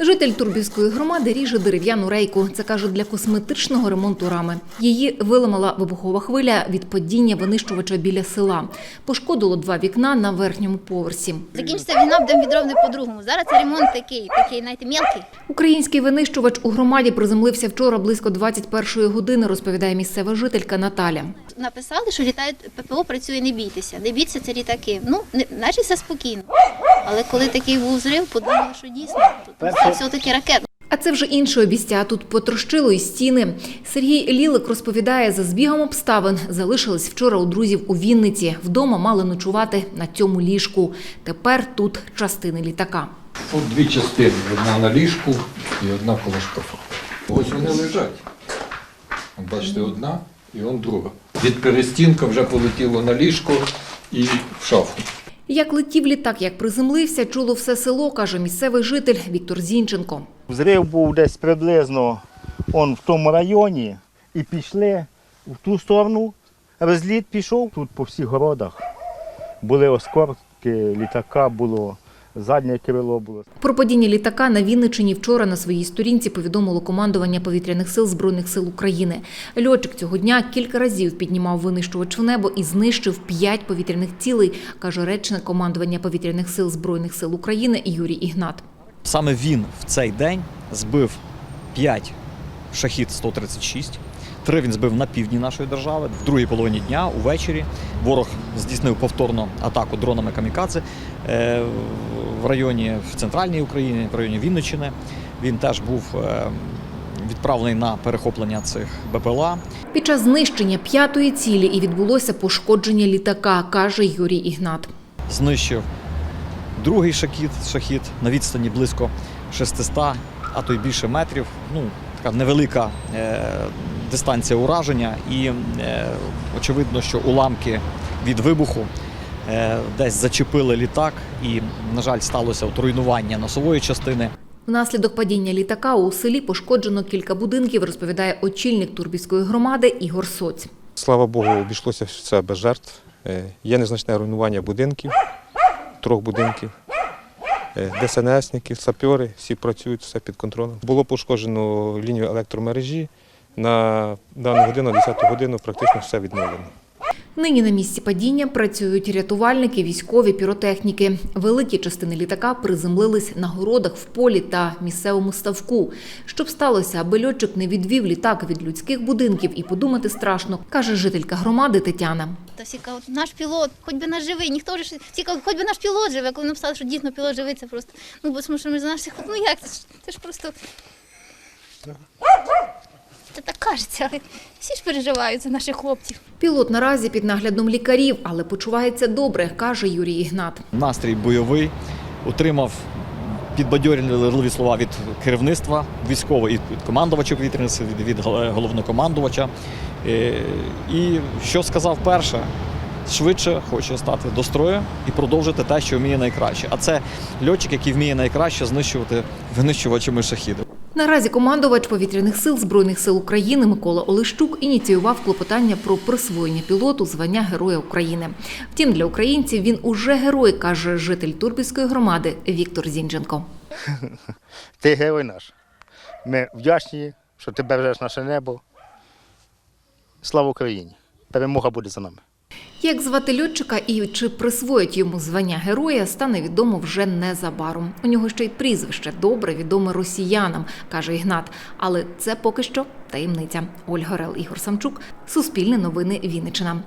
Житель Турбівської громади ріже дерев'яну рейку. Це каже для косметичного ремонту рами. Її виламала вибухова хвиля від падіння винищувача біля села. Пошкодило два вікна на верхньому поверсі. Закінчиться війна, будемо відровне по-другому. Зараз це ремонт такий, такий, знаєте, мелкий. Український винищувач у громаді приземлився вчора близько 21-ї години, розповідає місцева жителька Наталя. Написали, що літають ППО працює, не бійтеся. Не бійтеся, це літаки. Ну, не, наче все спокійно. Але коли такий був зрив, подумали, що дійсно тут це все-таки ракета. А це вже інше обіця. Тут потрощило і стіни. Сергій Лілик розповідає, за збігом обставин залишились вчора у друзів у Вінниці. Вдома мали ночувати на цьому ліжку. Тепер тут частини літака. Тут дві частини. Одна на ліжку і одна коло шкафа. Ось вони лежать. От Бачите, одна і он друга. Від перестінка вже полетіло на ліжко і в шафу. Як летів літак, як приземлився, чуло все село, каже місцевий житель Віктор Зінченко. Взрив був десь приблизно он в тому районі і пішли в ту сторону. Розліт пішов тут по всіх городах. Були оскорки, літака було, заднє крило було. Про падіння літака на Вінничині вчора на своїй сторінці повідомило командування повітряних сил Збройних сил України. Льотчик цього дня кілька разів піднімав винищувач в небо і знищив п'ять повітряних цілей, каже речник командування повітряних сил Збройних сил України Юрій Ігнат. Саме він в цей день збив 5 шахід 136. Три він збив на півдні нашої держави. В другій половині дня, увечері, ворог здійснив повторно атаку дронами камікадзе е, в районі в центральній Україні, в районі Вінниччини. Він теж був е, відправлений на перехоплення цих БПЛА. Під час знищення п'ятої цілі і відбулося пошкодження літака, каже Юрій Ігнат. знищив другий шахід, шахід на відстані близько 600, а то й більше метрів. Ну, така невелика е, дистанція ураження, і е, очевидно, що уламки від вибуху е, десь зачепили літак, і, на жаль, сталося от руйнування носової частини. Внаслідок падіння літака у селі пошкоджено кілька будинків, розповідає очільник Турбівської громади Ігор Соць. Слава Богу, обійшлося все без жертв. Е, Є незначне руйнування будинків, трьох будинків. ДСНСники, сапьори, всі працюють, все під контролем. Було пошкоджено лінію електромережі. На дану годину, 10 годину, практично все відновлено. Нині на місці падіння працюють рятувальники, військові, піротехніки. Великі частини літака приземлились на городах в полі та місцевому ставку. Щоб сталося, аби льотчик не відвів літак від людських будинків і подумати страшно, каже жителька громади Тетяна. Та всі кажуть, наш пілот, хоч би наш живий, ніхто ж всі кажуть, хоч би наш пілот живий. Коли написали, що дійсно пілот живий, це просто. Ну, бо тому що ми за наших, ну як, це ж, це ж просто. Це так кажеться, але всі ж переживають за наших хлопців. Пілот наразі під наглядом лікарів, але почувається добре, каже Юрій Ігнат. Настрій бойовий, отримав підбадьорливі слова від керівництва військового і від командувача повітряних сил, від- головнокомандувача. Е, І що сказав перше? Швидше хоче стати до строю і продовжити те, що вміє найкраще. А це льотчик, який вміє найкраще знищувати винищувачами шахіди. Наразі командувач повітряних сил Збройних сил України Микола Олещук ініціював клопотання про присвоєння пілоту звання Героя України. Втім, для українців він уже герой, каже житель Турбівської громади Віктор Зінченко. Ти герой наш. Ми вдячні, що ти бережеш наше небо. Слава Україні! Перемога буде за нами. Як звати льотчика і чи присвоять йому звання героя, стане відомо вже незабаром. У нього ще й прізвище добре відоме росіянам, каже Ігнат. Але це поки що таємниця. Ольга Рел Ігор Самчук, Суспільне новини Вінниччина.